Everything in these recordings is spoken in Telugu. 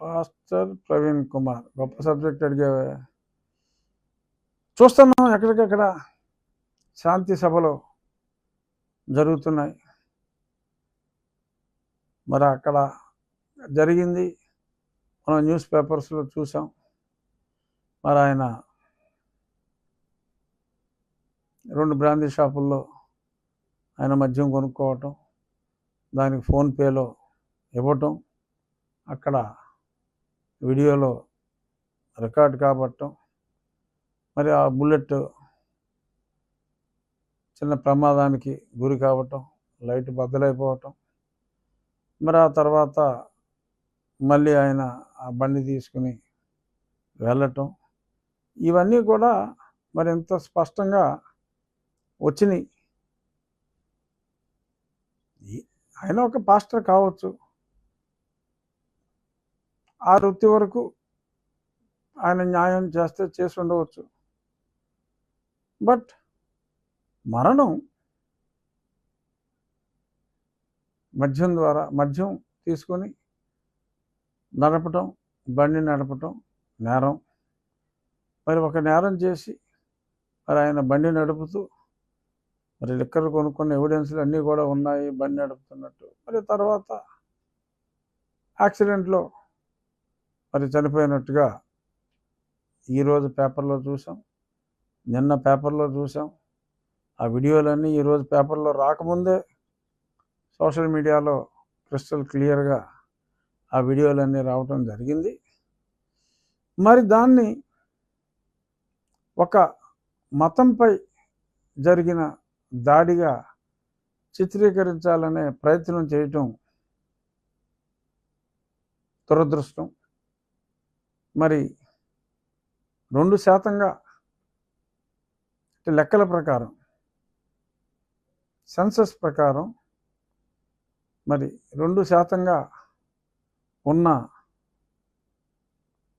పాస్టర్ ప్రవీణ్ కుమార్. గొప్ప సబ్జెక్ట్ అడిగావే. చూస్తున్నాం ఎక్కడికక్కడ శాంతి సభలు జరుగుతున్నాయి. మరి అక్కడ జరిగింది. మనం న్యూస్ పేపర్స్లో చూసాం. మరి ఆయన రెండు బ్రాందీ షాపుల్లో ఆయన మద్యం కొనుక్కోవటం దానికి ఫోన్పేలో ఇవ్వటం అక్కడ వీడియోలో రికార్డ్ కాబట్టం మరి ఆ బుల్లెట్ చిన్న ప్రమాదానికి గురి కావటం లైట్ బద్దలైపోవటం మరి ఆ తర్వాత మళ్ళీ ఆయన ఆ బండి తీసుకుని వెళ్ళటం ఇవన్నీ కూడా మరి ఎంత స్పష్టంగా వచ్చినాయి. ఆయన ఒక పాస్టర్ కావచ్చు. ఆ వృత్తి వరకు ఆయన న్యాయం చేస్తే చేసి ఉండవచ్చు. బట్ మరణం మద్యం ద్వారా మద్యం తీసుకొని నడపటం బండి నడపటం నేరం. మరి ఒక నేరం చేసి మరి ఆయన బండి నడుపుతూ మరి లిక్కర్ కొనుక్కున్న ఎవిడెన్స్లు అన్నీ కూడా ఉన్నాయి బండి నడుపుతున్నట్టు. మరి తర్వాత యాక్సిడెంట్లో మరి చనిపోయినట్టుగా ఈరోజు పేపర్లో చూసాం నిన్న పేపర్లో చూసాం ఆ వీడియోలన్నీ ఈరోజు పేపర్లో రాకముందే సోషల్ మీడియాలో క్రిస్టల్ క్లియర్గా ఆ వీడియోలన్నీ రావటం జరిగింది. మరి దాన్ని ఒక మతంపై జరిగిన దాడిగా చిత్రీకరించాలనే ప్రయత్నం చేయటం దురదృష్టం. మరి రెండు శాతంగా అంటే లెక్కల ప్రకారం సెన్సస్ ప్రకారం మరి రెండు శాతంగా ఉన్న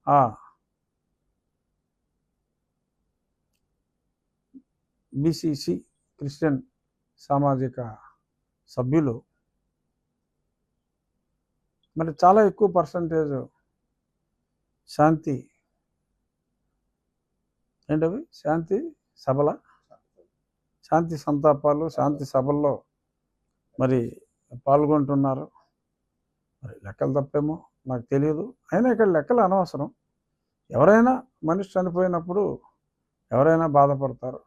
ఆ బీసీసీ క్రిస్టియన్ సామాజిక సభ్యులు మరి చాలా ఎక్కువ పర్సంటేజ్ శాంతి. ఏంటవి? శాంతి సభల? శాంతి సంతాపాలు శాంతి సభల్లో మరి పాల్గొంటున్నారు. మరి లెక్కలు తప్పేమో నాకు తెలియదు అయినా ఇక్కడ లెక్కలు అనవసరం. ఎవరైనా మనిషి చనిపోయినప్పుడు ఎవరైనా బాధపడతారు.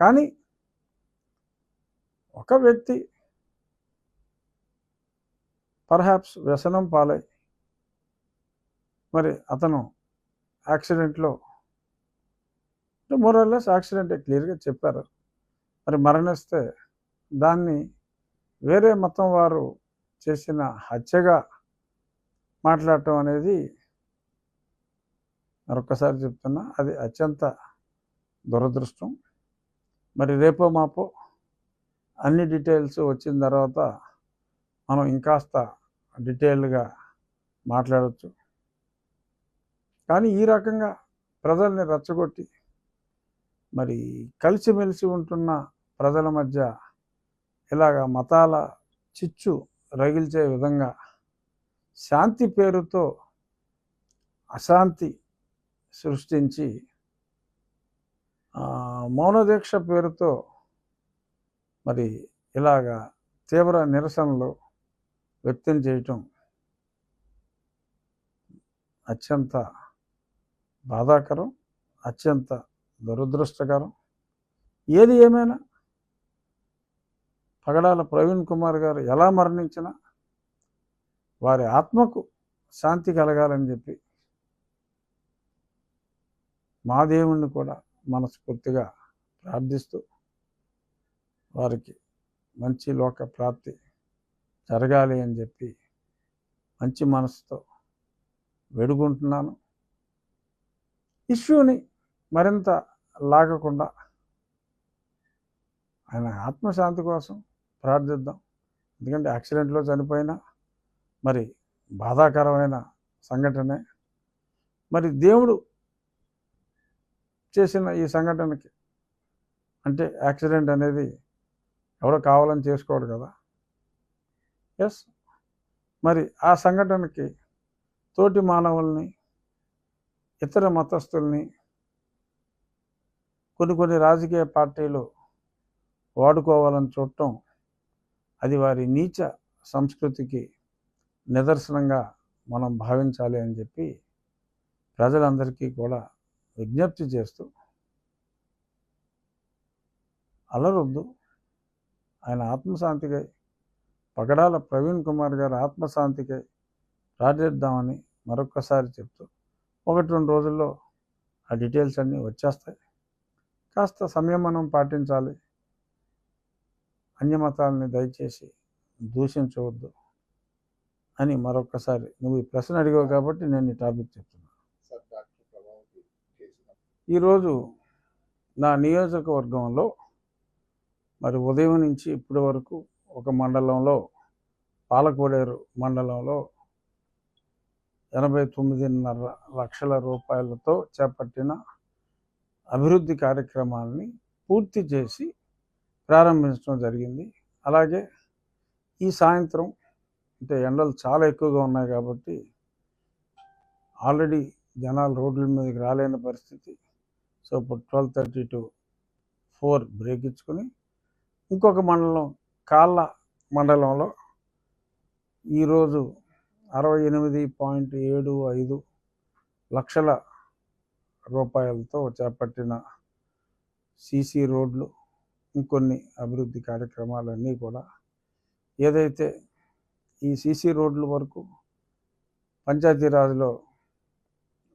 కానీ ఒక వ్యక్తి పర్హాప్స్ వ్యసనం పాలై మరి అతను యాక్సిడెంట్లో మోరల్లెస్ యాక్సిడెంట్ క్లియర్గా చెప్పారు. మరి మరణిస్తే దాన్ని వేరే మతం వారు చేసిన హత్యగా మాట్లాడటం అనేది మరొకసారి చెప్తున్నా అది అత్యంత దురదృష్టం. మరి రేపో మాపో అన్ని డీటెయిల్స్ వచ్చిన తర్వాత మనం ఇంకాస్త డీటెయిల్గా మాట్లాడవచ్చు కానీ ఈ రకంగా ప్రజల్ని రెచ్చగొట్టి మరి కలిసిమెలిసి ఉంటున్న ప్రజల మధ్య ఇలాగ మతాల చిచ్చు రగిల్చే విధంగా శాంతి పేరుతో అశాంతి సృష్టించి మౌనదీక్ష పేరుతో మరి ఇలాగా తీవ్ర నిరసనలు వ్యక్తం చేయటం అత్యంత బాధాకరం అత్యంత దురదృష్టకరం. ఏది ఏమైనా పగడాల ప్రవీణ్ కుమార్ గారు ఎలా మరణించినా వారి ఆత్మకు శాంతి కలగాలని చెప్పి మా దేవుణ్ణి కూడా మనస్ఫూర్తిగా ప్రార్థిస్తూ వారికి మంచి లోక ప్రాప్తి జరగాలి అని చెప్పి మంచి మనసుతో వేడుకుంటున్నాను. ఇష్యూని మరింత లాగకుండా ఆయన ఆత్మశాంతి కోసం ప్రార్థిద్దాం. ఎందుకంటే యాక్సిడెంట్లో చనిపోయినా మరి బాధాకరమైన సంఘటనే. మరి దేవుడు చేసిన ఈ సంఘటనకి అంటే యాక్సిడెంట్ అనేది ఎవడో కావాలని చేసుకోడు కదా. ఎస్. మరి ఆ సంఘటనకి తోటి మానవుల్ని ఇతర మతస్థుల్ని కొన్ని కొన్ని రాజకీయ పార్టీలు వాడుకోవాలని చూడటం అది వారి నీచ సంస్కృతికి నిదర్శనంగా మనం భావించాలి అని చెప్పి ప్రజలందరికీ కూడా విజ్ఞప్తి చేస్తూ అలరొద్దు. ఆయన ఆత్మశాంతికై పగడాల ప్రవీణ్ కుమార్ గారు ఆత్మశాంతికై రాజేద్దామని మరొక్కసారి చెప్తూ ఒకటి రెండు రోజుల్లో ఆ డీటెయిల్స్ అన్నీ వచ్చేస్తాయి. కాస్త సంయమనం పాటించాలి. అన్యమతాలని దయచేసి దూషించవద్దు అని మరొక్కసారి నువ్వు ఈ ప్రశ్న అడిగావు కాబట్టి నేను ఈ టాపిక్ చెప్తున్నాను ఈరోజు నా నియోజకవర్గంలో మరి ఉదయం నుంచి ఇప్పటి వరకు ఒక మండలంలో పాలకోడేరు మండలంలో ఎనభై తొమ్మిదిన్నర లక్షల రూపాయలతో చేపట్టిన అభివృద్ధి కార్యక్రమాలని పూర్తి చేసి ప్రారంభించడం జరిగింది. అలాగే ఈ సాయంత్రం అంటే ఎండలు చాలా ఎక్కువగా ఉన్నాయి కాబట్టి ఆల్రెడీ జనాలు రోడ్ల మీదకి రాలేని పరిస్థితి. సో ఇప్పుడు twelve thirty to four break ఇచ్చుకొని ఇంకొక మండలం కాళ్ళ మండలంలో ఈరోజు అరవై ఎనిమిది పాయింట్ ఏడు ఐదు లక్షల రూపాయలతో చేపట్టిన సీసీ రోడ్లు ఇంకొన్ని అభివృద్ధి కార్యక్రమాలన్నీ కూడా. ఏదైతే ఈ సీసీ రోడ్ల వరకు పంచాయతీరాజ్లో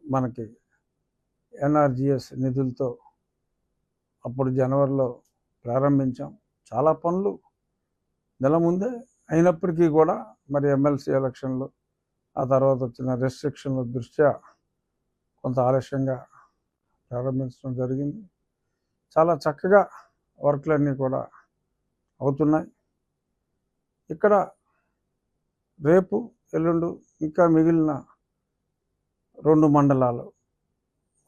మనకి ఎన్ఆర్జిఎస్ నిధులతో అప్పుడు జనవరిలో ప్రారంభించాం. చాలా పనులు నెల ముందే అయినప్పటికీ కూడా మరి ఎమ్మెల్సీ ఎలక్షన్లు ఆ తర్వాత వచ్చిన రెస్ట్రిక్షన్ల దృష్ట్యా కొంత ఆలస్యంగా ప్రారంభించడం జరిగింది. చాలా చక్కగా వర్క్లన్నీ కూడా అవుతున్నాయి. ఇక్కడ రేపు ఎల్లుండు ఇంకా మిగిలిన రెండు మండలాలు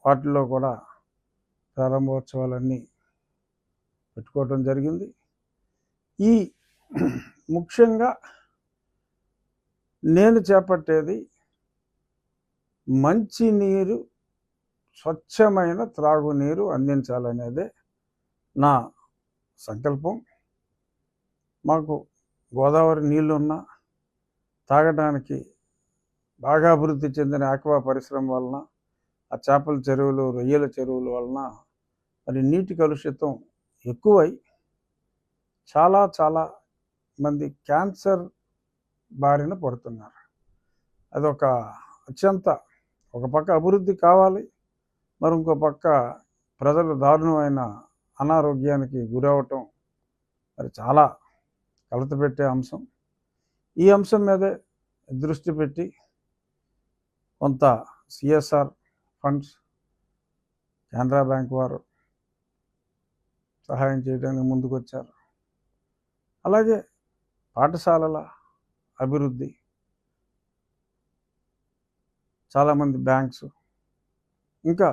వాటిలో కూడా ప్రారంభోత్సవాలన్నీ పెట్టుకోవటం జరిగింది. ఈ ముఖ్యంగా నేను చేపట్టేది మంచి నీరు స్వచ్ఛమైన త్రాగునీరు అందించాలనేదే నా సంకల్పం. మాకు గోదావరి నీళ్ళు ఉన్నా తాగడానికి బాగా అభివృద్ధి చెందిన ఆక్వా పరిశ్రమ వలన ఆ చేపల చెరువులు రొయ్యల చెరువుల వలన మరి నీటి కలుషితం ఎక్కువై చాలా చాలా మంది క్యాన్సర్ బారిన పడుతున్నారు. అదొక అత్యంత ఒక పక్క అభివృద్ధి కావాలి మరి ఇంకో పక్క ప్రజలు దారుణమైన అనారోగ్యానికి గురవటం మరి చాలా కలత పెట్టే అంశం. ఈ అంశం మీదే దృష్టి పెట్టి కొంత సిఎస్ఆర్ ఫండ్స్ కెనరా బ్యాంక్ వారు సహాయం చేయడానికి ముందుకొచ్చారు. అలాగే పాఠశాలల అభివృద్ధి. చాలామంది బ్యాంక్స్ ఇంకా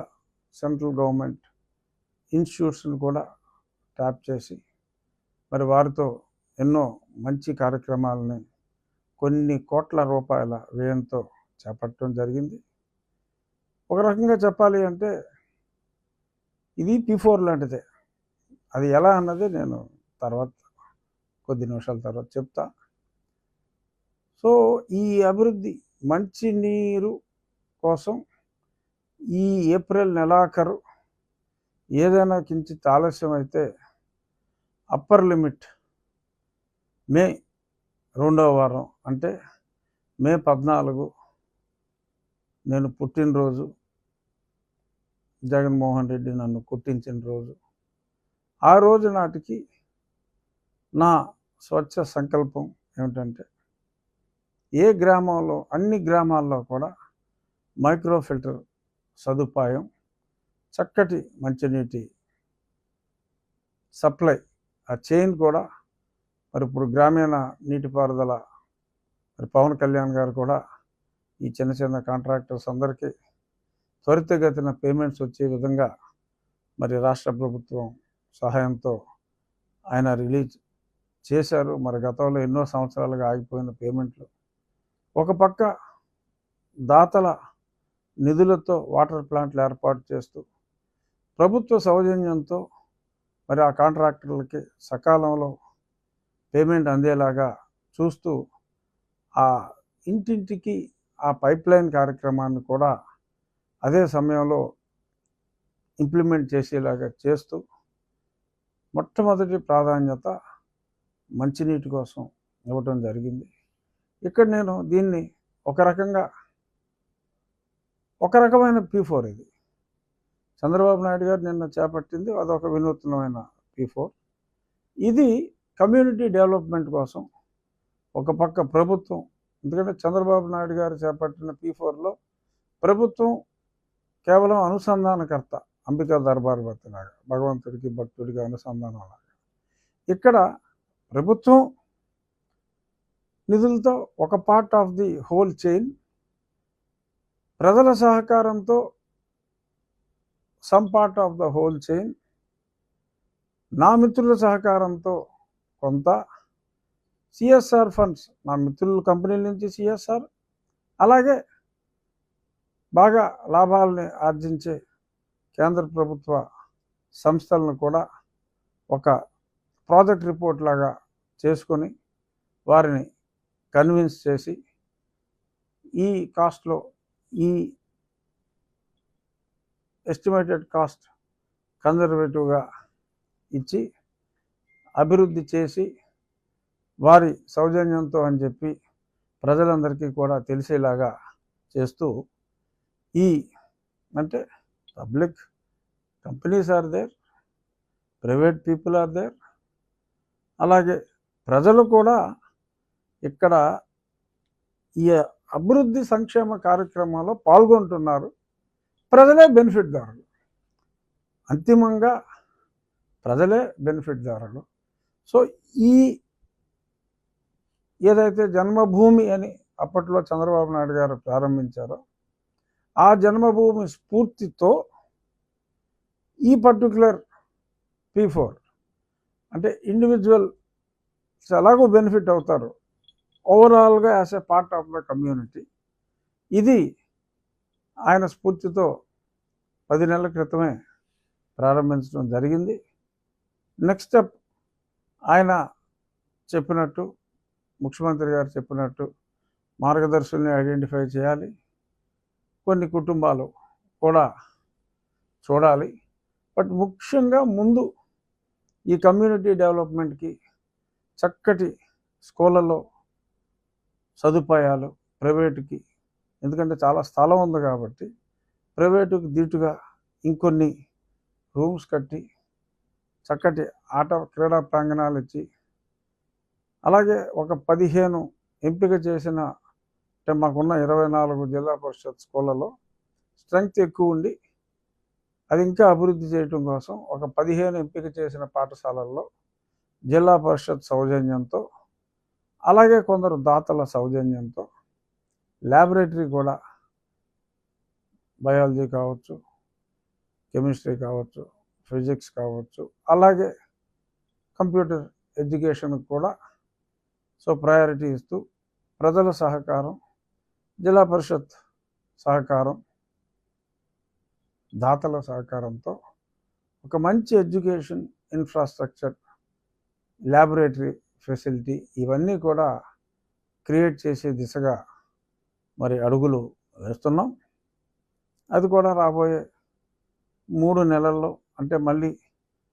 సెంట్రల్ గవర్నమెంట్ ఇన్స్టిట్యూట్స్ని కూడా ట్యాప్ చేసి మరి వారితో ఎన్నో మంచి కార్యక్రమాలని కొన్ని కోట్ల రూపాయల వ్యయంతో చేపట్టడం జరిగింది. ఒక రకంగా చెప్పాలి అంటే ఇది పిఫోర్ లాంటిదే. అది ఎలా అన్నది నేను తర్వాత కొద్ది నిమిషాల తర్వాత చెప్తా. సో ఈ అభివృద్ధి మంచినీరు కోసం ఈ ఏప్రిల్ నెలాఖరు ఏదైనా కించిత్ ఆలస్యం అయితే అప్పర్ లిమిట్ మే రెండవ వారం అంటే మే పద్నాలుగు నేను పుట్టినరోజు జగన్మోహన్ రెడ్డి నన్ను కుట్టించిన రోజు. ఆ రోజు నాటికి నా స్వచ్ఛ సంకల్పం ఏమిటంటే ఏ గ్రామంలో అన్ని గ్రామాల్లో కూడా మైక్రో ఫిల్టర్ సదుపాయం చక్కటి మంచినీటి సప్లై ఆ చైన్ కూడా మరి ఇప్పుడు గ్రామీణ నీటిపారుదల మరి పవన్ కళ్యాణ్ గారు కూడా ఈ చిన్న చిన్న కాంట్రాక్టర్స్ అందరికీ త్వరితగతిన పేమెంట్స్ వచ్చే విధంగా మరి రాష్ట్ర ప్రభుత్వం సహాయంతో ఆయన రిలీజ్ చేశారు. మరి గతంలో ఎన్నో సంవత్సరాలుగా ఆగిపోయిన పేమెంట్లు ఒక పక్క దాతల నిధులతో వాటర్ ప్లాంట్లు ఏర్పాటు చేస్తూ ప్రభుత్వ సౌజన్యంతో మరి ఆ కాంట్రాక్టర్లకి సకాలంలో పేమెంట్ అందేలాగా చూస్తూ ఆ ఇంటింటికి ఆ పైప్ లైన్ కార్యక్రమాన్ని కూడా అదే సమయంలో ఇంప్లిమెంట్ చేసేలాగా చేస్తూ మొట్టమొదటి ప్రాధాన్యత మంచినీటి కోసం ఇవ్వటం జరిగింది. ఇక్కడ నేను దీన్ని ఒక రకంగా ఒక రకమైన పీ ఫోర్ ఇది. చంద్రబాబు నాయుడు గారు నిన్న చేపట్టింది అదొక వినూత్నమైన పీ ఫోర్ ఇది కమ్యూనిటీ డెవలప్మెంట్ కోసం ఒక పక్క ప్రభుత్వం ఎందుకంటే చంద్రబాబు నాయుడు గారు చేపట్టిన పీ ఫోర్లో ప్రభుత్వం కేవలం అనుసంధానకర్త అంబికా దర్బార్ లాగా భగవంతుడికి భక్తుడికి అనుసంధానం లాగా. ఇక్కడ ప్రభుత్వం నిధులతో ఒక part of the whole chain ప్రజల సహకారంతో some part of the whole chain నా మిత్రుల సహకారంతో కొంత సిఎస్ఆర్ ఫండ్స్ నా మిత్రుల కంపెనీల నుంచి సిఎస్ఆర్ అలాగే బాగా లాభాలని ఆర్జించే కేంద్ర ప్రభుత్వ సంస్థలను కూడా ఒక ప్రాజెక్ట్ రిపోర్ట్ లాగా చేసుకొని వారిని కన్విన్స్ చేసి ఈ కాస్ట్లో ఈ ఎస్టిమేటెడ్ కాస్ట్ కన్జర్వేటివ్గా ఇచ్చి అభివృద్ధి చేసి వారి సౌజన్యంతో అని చెప్పి ప్రజలందరికీ కూడా తెలిసేలాగా చేస్తూ ఈ అంటే public companies are there private people are there అలాగే ప్రజలు కూడా ఇక్కడ ఈ అభివృద్ధి సంక్షేమ కార్యక్రమాల్లో పాల్గొంటున్నారు ప్రజలే బెనిఫిట్దారులు. అంతిమంగా ప్రజలే బెనిఫిట్దారులు. సో ఈ ఏదైతే జన్మభూమి అని అప్పట్లో చంద్రబాబు నాయుడు గారు ప్రారంభించారో ఆ జన్మభూమి స్ఫూర్తితో ఈ పర్టికులర్ పీ ఫోర్ అంటే ఇండివిజువల్స్ ఎలాగో బెనిఫిట్ అవుతారు ఓవరాల్గా as a part of the community ఇది ఆయన స్ఫూర్తితో పది నెలల క్రితమే ప్రారంభించడం జరిగింది. నెక్స్ట్ స్టెప్ ఆయన చెప్పినట్టు ముఖ్యమంత్రి గారు చెప్పినట్టు మార్గదర్శుల్ని ఐడెంటిఫై చేయాలి. కొన్ని కుటుంబాలు కూడా చూడాలి. బట్ ముఖ్యంగా ముందు ఈ కమ్యూనిటీ డెవలప్మెంట్కి చక్కటి స్కూళ్ళలో సదుపాయాలు ప్రైవేటుకి. ఎందుకంటే చాలా స్థలం ఉంది కాబట్టి ప్రైవేటుకి దీటుగా ఇంకొన్ని రూమ్స్ కట్టి చక్కటి ఆట క్రీడా ప్రాంగణాలు ఇచ్చి అలాగే ఒక పదిహేను ఎంపిక చేసిన అంటే మాకున్న ఇరవై నాలుగు జిల్లా పరిషత్ స్కూళ్ళలో స్ట్రెంగ్త్ ఎక్కువ ఉండి అది ఇంకా అభివృద్ధి చేయటం కోసం ఒక పదిహేను ఎంపిక చేసిన పాఠశాలల్లో జిల్లా పరిషత్ సౌజన్యంతో అలాగే కొందరు దాతల సౌజన్యంతో ల్యాబొరేటరీ కూడా బయాలజీ కావచ్చు కెమిస్ట్రీ కావచ్చు ఫిజిక్స్ కావచ్చు అలాగే కంప్యూటర్ ఎడ్యుకేషన్ కూడా సో ప్రయారిటీ ఇస్తూ ప్రజల సహకారం జిల్లా పరిషత్ సహకారం దాతల సహకారంతో ఒక మంచి ఎడ్యుకేషన్ ఇన్ఫ్రాస్ట్రక్చర్ ల్యాబొరేటరీ ఫెసిలిటీ ఇవన్నీ కూడా క్రియేట్ చేసే దిశగా మరి అడుగులు వేస్తున్నాం. అది కూడా రాబోయే మూడు నెలల్లో అంటే మళ్ళీ